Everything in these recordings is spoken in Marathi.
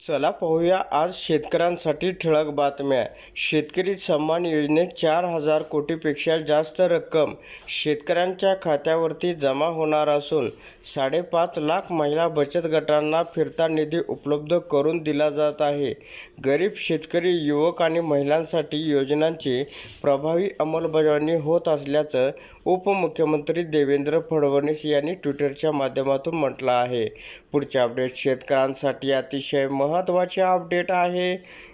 चला पाहूया आज शेतकऱ्यांसाठी ठळक बातम्या. शेतकरी सन्मान योजनेत चार हजार कोटीपेक्षा जास्त रक्कम शेतकऱ्यांच्या खात्यावरती जमा होणार असून साडेपाच लाख महिला बचत गटांना फिरता निधी उपलब्ध करून दिला जात आहे. गरीब शेतकरी युवक आणि महिलांसाठी योजनांची प्रभावी अंमलबजावणी होत असल्याचं उपमुख्यमंत्री देवेंद्र फडणवीस यांनी ट्विटरच्या माध्यमातून म्हटलं आहे. पुढच्या अपडेट शेतकऱ्यांसाठी अतिशय महत्त्वाचे अपडेट आहे.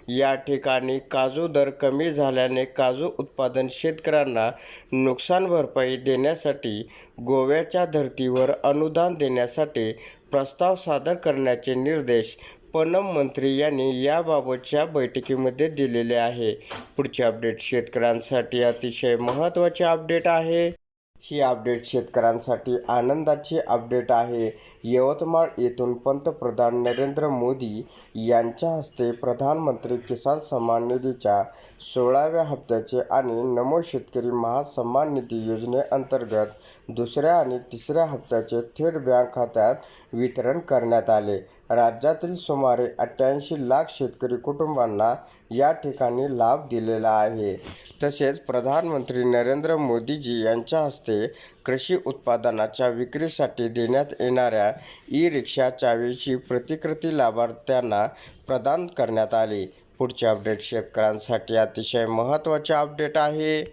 या ठिकाणी काजू दर कमी झाल्याने काजू उत्पादन शेतकऱ्यांना नुकसान भरपाई देण्यासाठी गोव्याच्या धर्तीवर अनुदान देण्यासाठी प्रस्ताव सादर करण्याचे निर्देश पणम मंत्री यांनी याबाबतच्या बैठकीमध्ये दिलेले आहे. पुढचे अपडेट शेतकऱ्यांसाठी अतिशय महत्त्वाचे अपडेट आहे. ही अपडेट शेतकऱ्यांसाठी आनंदाची अपडेट आहे. यवतमाळ येथून पंतप्रधान नरेंद्र मोदी यांच्या हस्ते प्रधानमंत्री किसान सन्मान निधीच्या सोळाव्या हप्त्याचे आणि नमो शेतकरी महासन्मान निधी योजनेअंतर्गत दुसऱ्या आणि तिसऱ्या हप्त्याचे थेट बँक खात्यात वितरण करण्यात आले. राज्यातील सुमारे अठ्ठ्याऐंशी लाख शेतकरी कुटुंबांना या ठिकाणी लाभ दिलेला आहे. तसेच प्रधानमंत्री नरेंद्र मोदीजी यांच्या हस्ते कृषी उत्पादनाच्या विक्रीसाठी देण्यात येणाऱ्या ई रिक्षा चावीची प्रतिकृती लाभार्थ्यांना प्रदान करण्यात आली. पुढचे अपडेट शेतकऱ्यांसाठी अतिशय महत्त्वाचे अपडेट आहे.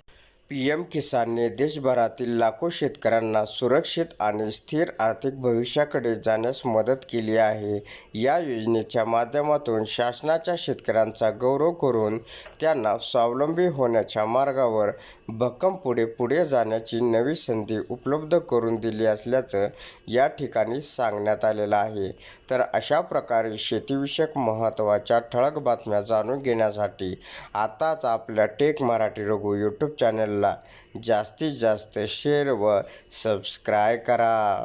पी एम किसानने देशभरातील लाखो शेतकऱ्यांना सुरक्षित आणि स्थिर आर्थिक भविष्याकडे जाण्यास मदत केली आहे. या योजनेच्या माध्यमातून शासनाच्या शेतकऱ्यांचा गौरव करून त्यांना स्वावलंबी होण्याच्या मार्गावर भक्कम पुढे पुढे जाण्याची नवी संधी उपलब्ध करून दिली असल्याचं या ठिकाणी सांगण्यात आलेलं आहे. तर अशा प्रकारे शेतीविषयक महत्त्वाच्या ठळक बातम्या जाणून घेण्यासाठी आताच आपल्या tech Marathi Raghu YouTube channel चॅनलला जास्तीत जास्त शेअर व सबस्क्राय करा.